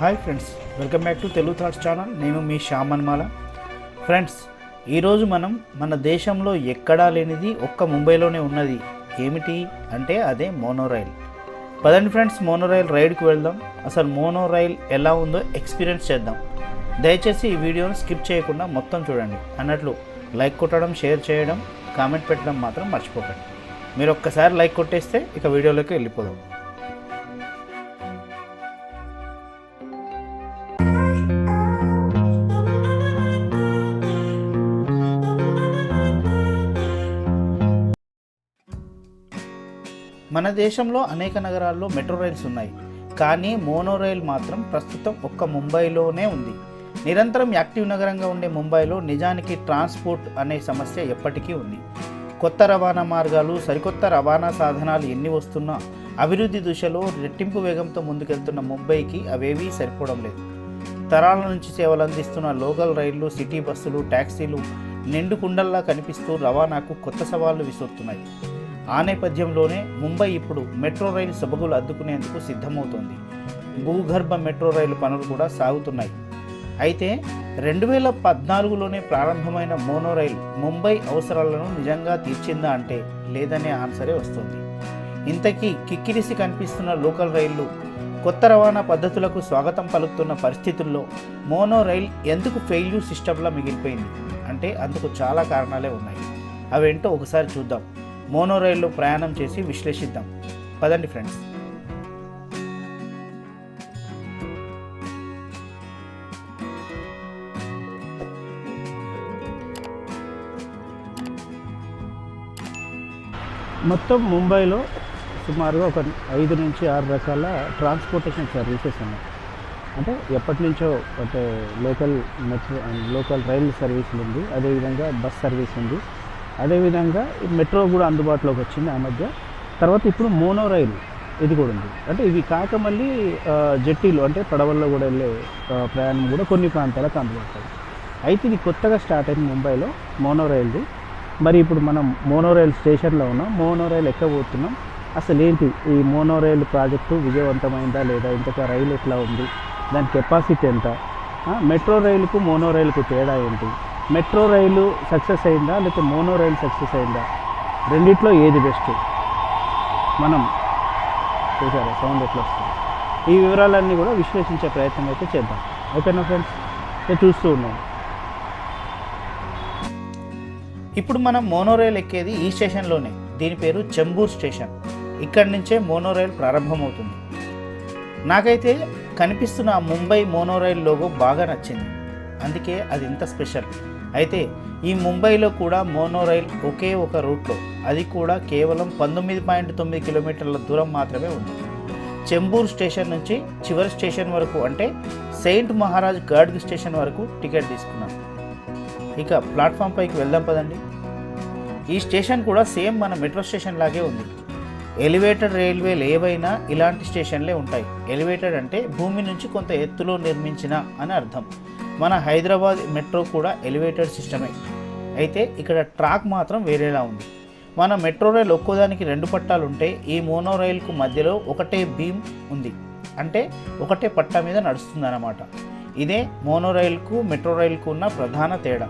Hi friends welcome back to Telugu thoughts channel నేను మీ శ్యామన్మాల. Friends ఈరోజు మనం మన దేశంలో ఎక్కడా లేనిది ఒక్క ముంబైలోనే ఉన్నది. ఏమిటి అంటే అదే మోనో రైల్ పదండి ఫ్రెండ్స్ మోనో రైల్ రైడ్కి వెళ్దాం. అసలు మోనో రైల్ ఎలా ఉందో ఎక్స్పీరియన్స్ చేద్దాం. దయచేసి ఈ వీడియోను స్కిప్ చేయకుండా మొత్తం చూడండి. అన్నట్లు లైక్ కొట్టడం షేర్ చేయడం కామెంట్ పెట్టడం మాత్రం మర్చిపోకండి. మీరు ఒక్కసారి లైక్ కొట్టేస్తే ఇక వీడియోలోకి వెళ్ళిపోదాం. మన దేశంలో అనేక నగరాల్లో మెట్రో రైల్స్ ఉన్నాయి కానీ మోనో రైల్ మాత్రం ప్రస్తుతం ఒక్క ముంబైలోనే ఉంది. నిరంతరం యాక్టివ్ నగరంగా ఉండే ముంబైలో నిజానికి ట్రాన్స్పోర్ట్ అనే సమస్య ఎప్పటికీ ఉంది. కొత్త రవాణా మార్గాలు సరికొత్త రవాణా సాధనాలు ఎన్ని వస్తున్నా అభివృద్ధి దిశలో రెట్టింపు వేగంతో ముందుకెళ్తున్న ముంబైకి అవేవీ సరిపోవడం లేదు. తరాల నుంచి సేవలు అందిస్తున్న లోకల్ రైళ్ళు సిటీ బస్సులు ట్యాక్సీలు నిండు కుండల్లా కనిపిస్తూ రవాణాకు కొత్త సవాళ్ళు విసురుతున్నాయి. ఆ నేపథ్యంలోనే ముంబై ఇప్పుడు మెట్రో రైలు సబగులు అద్దుకునేందుకు సిద్ధమవుతోంది. భూగర్భ మెట్రో రైలు పనులు కూడా సాగుతున్నాయి. అయితే రెండు వేల పద్నాలుగులోనే ప్రారంభమైన మోనో రైలు ముంబై అవసరాలను నిజంగా తీర్చిందా అంటే లేదనే ఆన్సరే వస్తుంది. ఇంతకీ కిక్కిరిసి కనిపిస్తున్న లోకల్ రైళ్ళు కొత్త రవాణా పద్ధతులకు స్వాగతం పలుకుతున్న పరిస్థితుల్లో మోనో రైల్ ఎందుకు ఫెయిల్యూర్ సిస్టంలా మిగిలిపోయింది? అంటే అందుకు చాలా కారణాలే ఉన్నాయి. అవేంటో ఒకసారి చూద్దాం. మోనో రైల్లో ప్రయాణం చేసి విశ్లేషిద్దాం. పదండి ఫ్రెండ్స్. మొత్తం ముంబైలో సుమారుగా ఒక ఐదు నుంచి ఆరు రకాల ట్రాన్స్పోర్టేషన్ సర్వీసెస్ ఉన్నాయి. అంటే ఎప్పటి నుంచో అంటే లోకల్ మెట్రో లోకల్ రైలు సర్వీసులు ఉంది. అదేవిధంగా బస్ సర్వీస్ ఉంది. అదేవిధంగా మెట్రో కూడా అందుబాటులోకి వచ్చింది ఆ మధ్య. తర్వాత ఇప్పుడు మోనో రైలు ఇది కూడా ఉంది. అంటే ఇవి కాక మళ్ళీ జట్టీలు అంటే పడవల్లో కూడా వెళ్ళే ప్రయాణం కూడా కొన్ని ప్రాంతాలకు అందుబాటులో అయితే ఇది కొత్తగా స్టార్ట్ అయింది ముంబైలో మోనో రైల్ది మరి ఇప్పుడు మనం మోనో రైల్ స్టేషన్లో ఉన్నాం. మోనో రైల్ ఎక్కబోతున్నాం అసలు ఏంటి ఈ మోనో రైల్ ప్రాజెక్టు విజయవంతమైందా లేదా? ఇంతక రైలు ఎట్లా ఉంది? దాని కెపాసిటీ ఎంత? మెట్రో రైలుకు మోనో రైలుకు తేడా ఏంటి? మెట్రో రైలు సక్సెస్ అయిందా? లేకపోతే మోనో రైలు సక్సెస్ అయిందా? రెండిట్లో ఏది బెస్ట్? మనం చూసారా సౌండ్ ఎట్లా వస్తుంది? ఈ వివరాలన్నీ కూడా విశ్లేషించే ప్రయత్నం అయితే చేద్దాం. ఓకేనా ఫ్రెండ్స్? నేను చూస్తూ ఉన్నాను ఇప్పుడు మనం మోనో రైల్ ఎక్కేది ఈ స్టేషన్లోనే. దీని పేరు చెంబూర్ స్టేషన్. ఇక్కడి నుంచే మోనో రైల్ ప్రారంభమవుతుంది. నాకైతే కనిపిస్తున్న ముంబై మోనో రైల్ లోగో బాగా నచ్చింది. అందుకే అది ఇంత స్పెషల్. అయితే ఈ ముంబైలో కూడా మోనో రైల్ ఒకే ఒక రూట్లో. అది కూడా కేవలం పంతొమ్మిది పాయింట్ తొమ్మిది కిలోమీటర్ల దూరం మాత్రమే ఉంది. చెంబూర్ స్టేషన్ నుంచి చివరి స్టేషన్ వరకు అంటే సెయింట్ మహారాజ్ గాడ్గి స్టేషన్ వరకు టికెట్ తీసుకున్నాం. ఇక ప్లాట్ఫామ్ పైకి వెళ్దాం పదండి. ఈ స్టేషన్ కూడా సేమ్ మన మెట్రో స్టేషన్ లాగే ఉంది. ఎలివేటెడ్ రైల్వేలు ఏవైనా ఇలాంటి స్టేషన్లే ఉంటాయి. ఎలివేటెడ్ అంటే భూమి నుంచి కొంత ఎత్తులో నిర్మించిన అని అర్థం. మన హైదరాబాద్ మెట్రో కూడా ఎలివేటెడ్ సిస్టమే. అయితే ఇక్కడ ట్రాక్ మాత్రం వేరేలా ఉంది. మన మెట్రో రైల్ ఒక్కోదానికి రెండు పట్టాలు ఉంటే ఈ మోనో రైలుకు మధ్యలో ఒకటే బీమ్ ఉంది. అంటే ఒకటే పట్టా మీద నడుస్తుంది అన్నమాట ఇదే మోనో రైల్కు మెట్రో రైలుకు ఉన్న ప్రధాన తేడా.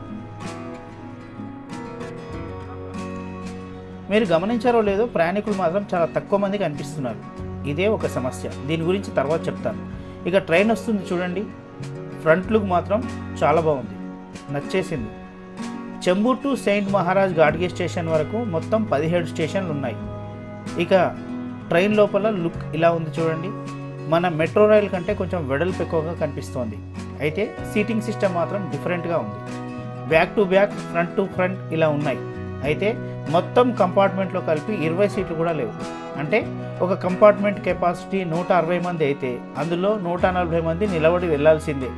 మీరు గమనించారో లేదో ప్రయాణికులు మాత్రం చాలా తక్కువ మంది కనిపిస్తున్నారు ఇదే ఒక సమస్య. దీని గురించి తర్వాత చెప్తాను. ఇక ట్రైన్ వస్తుంది చూడండి. ఫ్రంట్ లుక్ మాత్రం చాలా బాగుంది. నచ్చేసింది. Chembur to saint Maharaj Gadge station వరకు మొత్తం పదిహేడు స్టేషన్లు ఉన్నాయి. ఇక ట్రైన్ లోపల లుక్ ఇలా ఉంది చూడండి. మన మెట్రో రైల్ కంటే కొంచెం వెడల్పు ఎక్కువగా కనిపిస్తోంది. అయితే సీటింగ్ సిస్టమ్ మాత్రం డిఫరెంట్గా ఉంది. Back to back front to front ఇలా ఉన్నాయి. అయితే మొత్తం కంపార్ట్మెంట్లో కలిపి ఇరవై సీట్లు కూడా లేవు. అంటే ఒక కంపార్ట్మెంట్ కెపాసిటీ నూట అరవై మంది అయితే అందులో నూట నలభై మంది నిలబడి వెళ్ళాల్సిందే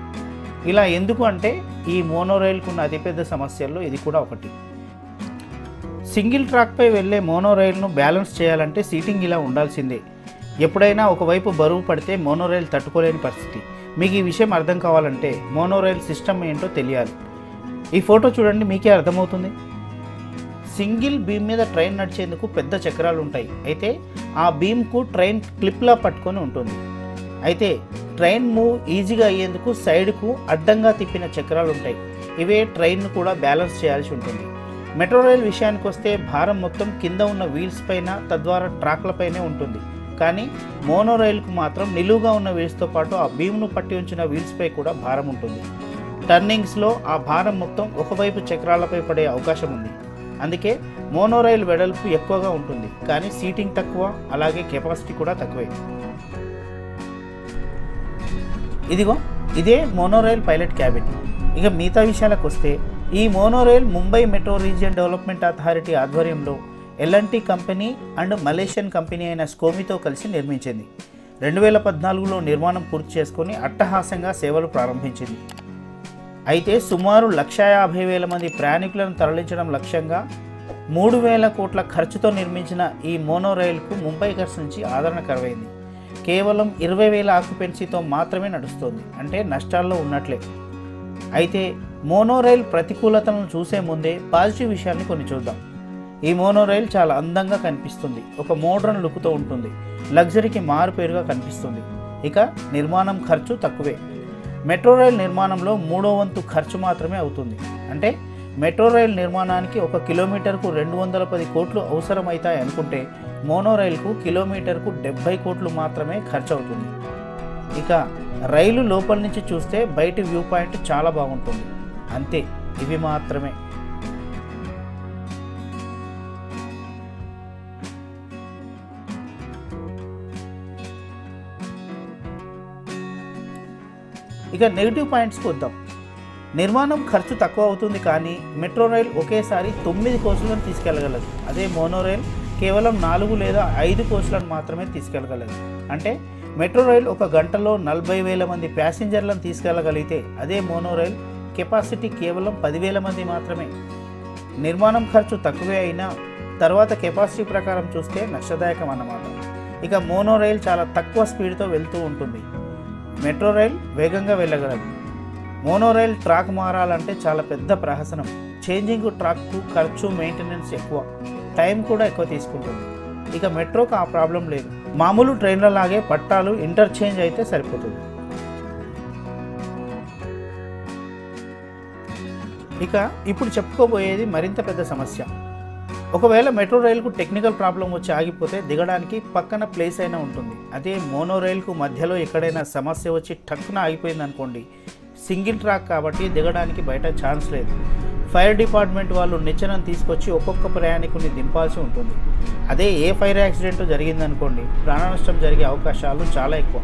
ఇలా ఎందుకు అంటే ఈ మోనో ఉన్న అతిపెద్ద సమస్యల్లో ఇది కూడా ఒకటి. సింగిల్ ట్రాక్పై వెళ్ళే మోనోరైల్ను బ్యాలెన్స్ చేయాలంటే సీటింగ్ ఇలా ఉండాల్సిందే. ఎప్పుడైనా ఒకవైపు బరువు పడితే మోనోరైల్ తట్టుకోలేని పరిస్థితి. మీకు ఈ విషయం అర్థం కావాలంటే మోనో రైల్ సిస్టమ్ ఏంటో తెలియాలి. ఈ ఫోటో చూడండి మీకే అర్థమవుతుంది. సింగిల్ బీమ్ మీద ట్రైన్ నడిచేందుకు పెద్ద చక్రాలు ఉంటాయి అయితే ఆ బీమ్కు ట్రైన్ క్లిప్లా పట్టుకొని ఉంటుంది. అయితే ట్రైన్ మూవ్ ఈజీగా అయ్యేందుకు సైడ్కు అడ్డంగా తిప్పిన చక్రాలు ఉంటాయి. ఇవే ట్రైన్ను కూడా బ్యాలెన్స్ చేయాల్సి ఉంటుంది. మెట్రో రైల్ విషయానికి వస్తే భారం మొత్తం కింద ఉన్న వీల్స్ పైన తద్వారా ట్రాక్లపైనే ఉంటుంది. కానీ మోనో రైలుకు మాత్రం నిలువుగా ఉన్న వీల్స్తో పాటు ఆ బీమ్ను పట్టి ఉంచిన వీల్స్పై కూడా భారం ఉంటుంది. టర్నింగ్స్లో ఆ భారం మొత్తం ఒకవైపు చక్రాలపై పడే అవకాశం ఉంది. అందుకే మోనో రైల్ వెడల్పు ఎక్కువగా ఉంటుంది. కానీ సీటింగ్ తక్కువ అలాగే కెపాసిటీ కూడా తక్కువే. ఇదిగో ఇదే మోనోరైల్ పైలట్ క్యాబిన్ ఇక మిగతా విషయాలకు వస్తే ఈ monorail Mumbai metro region development authority ఆధ్వర్యంలో LNT company and Malaysian company అయిన స్కోమితో కలిసి నిర్మించింది. రెండు వేల పద్నాలుగులో నిర్మాణం పూర్తి చేసుకుని అట్టహాసంగా సేవలు ప్రారంభించింది. అయితే సుమారు లక్ష యాభై వేల మంది ప్రయాణికులను తరలించడం లక్ష్యంగా మూడు వేల కోట్ల ఖర్చుతో నిర్మించిన ఈ మోనో రైలుకు ముంబై గర్స్ నుంచి ఆదరణ కరువైంది. కేవలం ఇరవై వేల ఆక్యుపెన్సీతో మాత్రమే నడుస్తుంది అంటే నష్టాల్లో ఉన్నట్లే. అయితే మోనోరైల్ ప్రతికూలతలను చూసే ముందే పాజిటివ్ విషయాన్ని కొన్ని చూద్దాం. ఈ మోనో రైల్ చాలా అందంగా కనిపిస్తుంది ఒక మోడ్రన్ లుక్తో ఉంటుంది లగ్జరీకి మారుపేరుగా కనిపిస్తుంది. ఇక నిర్మాణం ఖర్చు తక్కువే. మెట్రో రైల్ నిర్మాణంలో మూడో వంతు ఖర్చు మాత్రమే అవుతుంది అంటే మెట్రో రైల్ నిర్మాణానికి ఒక కిలోమీటర్కు రెండు వందల పది కోట్లు అవసరమవుతాయి అనుకుంటే మోనో రైలుకు కిలోమీటర్కు డెబ్బై కోట్లు మాత్రమే ఖర్చు అవుతుంది ఇక రైలు లోపల నుంచి చూస్తే బయటి వ్యూ పాయింట్ చాలా బాగుంటుంది. అంతే ఇవి మాత్రమే. ఇక నెగిటివ్ పాయింట్స్కి వద్దాం. నిర్మాణం ఖర్చు తక్కువ అవుతుంది కానీ మెట్రో రైల్ ఒకేసారి తొమ్మిది కోచ్లను తీసుకెళ్ళగలదు అదే మోనో రైల్ కేవలం నాలుగు లేదా ఐదు కోచ్లను మాత్రమే తీసుకెళ్ళగలదు. అంటే మెట్రో రైల్ ఒక గంటలో నలభై వేల మంది ప్యాసింజర్లను తీసుకెళ్ళగలిగితే అదే మోనో రైల్ కెపాసిటీ కేవలం పదివేల మంది మాత్రమే. నిర్మాణం ఖర్చు తక్కువే అయినా తర్వాత కెపాసిటీ ప్రకారం చూస్తే నష్టదాయకం అన్నమాట. ఇక మోనో రైల్ చాలా తక్కువ స్పీడ్తో వెళ్తూ ఉంటుంది. మెట్రో రైల్ వేగంగా వెళ్ళగలదు. మోనో రైల్ ట్రాక్ మారాలంటే చాలా పెద్ద ప్రహసనం. చేంజింగ్ ట్రాక్కు ఖర్చు మెయింటెనెన్స్ ఎక్కువ. టైం కూడా ఎక్కువ తీసుకుంటుంది. ఇక మెట్రోకి ఆ ప్రాబ్లం లేదు. మామూలు ట్రైన్ల లాగే పట్టాలు ఇంటర్చేంజ్ అయితే సరిపోతుంది. ఇక ఇప్పుడు చెప్పుకోబోయేది మరింత పెద్ద సమస్య. ఒకవేళ మెట్రో రైలుకు టెక్నికల్ ప్రాబ్లం వచ్చి ఆగిపోతే దిగడానికి పక్కన ప్లేస్ అయినా ఉంటుంది. అదే మోనో రైలుకు మధ్యలో ఎక్కడైనా సమస్య వచ్చి టక్కున ఆగిపోయింది అనుకోండి సింగిల్ ట్రాక్ కాబట్టి దిగడానికి బయట ఛాన్స్ లేదు. ఫైర్ డిపార్ట్మెంట్ వాళ్ళు నిచ్చెనను తీసుకొచ్చి ఒక్కొక్క ప్రయాణికుని దింపాల్సి ఉంటుంది. అదే ఏ ఫైర్ యాక్సిడెంట్ జరిగిందనుకోండి ప్రాణ నష్టం జరిగే అవకాశాలు చాలా ఎక్కువ.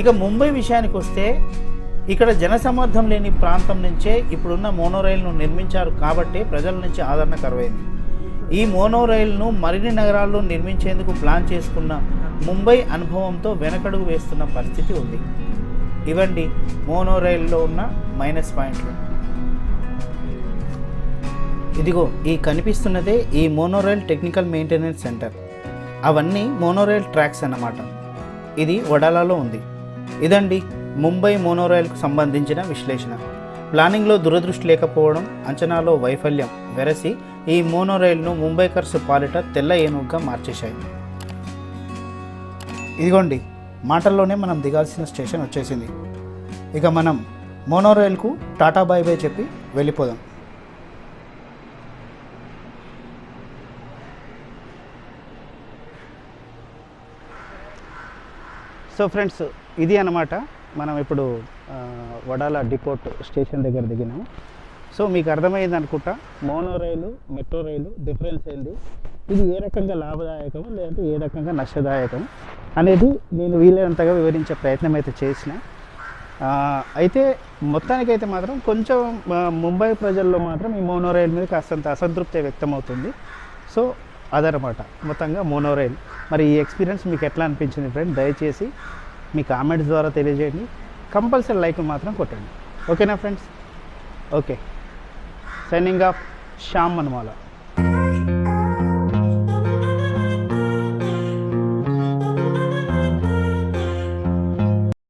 ఇక ముంబై విషయానికి వస్తే ఇక్కడ జనసమర్థం లేని ప్రాంతం నుంచే ఇప్పుడున్న మోనో రైలును నిర్మించారు కాబట్టి ప్రజల నుంచి ఆదరణ కరువైంది. ఈ మోనో రైలును మరిన్ని నగరాల్లో నిర్మించేందుకు ప్లాన్ చేసుకున్న ముంబై అనుభవంతో వెనకడుగు వేస్తున్న పరిస్థితి ఉంది. ఇవండి మోనో రైల్లో ఉన్న మైనస్ పాయింట్లు. ఇదిగో ఈ కనిపిస్తున్నదే ఈ మోనోరైల్ టెక్నికల్ మెయింటెనెన్స్ సెంటర్ అవన్నీ మోనోరైల్ ట్రాక్స్ అన్నమాట. ఇది వడాలాలో ఉంది. ఇదండి ముంబై మోనోరైల్కు సంబంధించిన విశ్లేషణ. ప్లానింగ్లో దురదృష్టి లేకపోవడం అంచనాలో వైఫల్యం వెరసి ఈ మోనోరైల్ను ముంబైకర్స్ పాలిట తెల్ల ఏనుగుగా మార్చేశాయి. ఇదిగోండి మాటల్లోనే మనం దిగాల్సిన స్టేషన్ వచ్చేసింది. ఇక మనం మోనోరైల్కు టాటా బాయ్ బాయ్ చెప్పి వెళ్ళిపోదాం. సో ఫ్రెండ్స్ ఇది అన్నమాట మనం ఇప్పుడు వడాల డిపోర్ట్ స్టేషన్ దగ్గర దిగినాము సో మీకు అర్థమైంది అనుకుంటా mono rail metro rail difference ఏంది? ఇది ఏ రకంగా లాభదాయకం లేదంటే ఏ రకంగా నష్టదాయకం అనేది నేను వీలైనంతగా వివరించే ప్రయత్నం అయితే చేసిన. అయితే మొత్తానికైతే మాత్రం కొంచెం ముంబై ప్రజల్లో మాత్రం ఈ మోనో రైల్ మీద కాస్తంత అసంతృప్తి వ్యక్తమవుతుంది. సో అదనమాట. మొత్తంగా మోనోరైల్ మరి ఈ ఎక్స్పీరియన్స్ మీకు ఎట్లా అనిపించింది ఫ్రెండ్ దయచేసి మీ కామెంట్స్ ద్వారా తెలియజేయండి. కంపల్సరీ లైక్ మాత్రం కొట్టండి. ఓకేనా friends okay signing off Shyam Manamala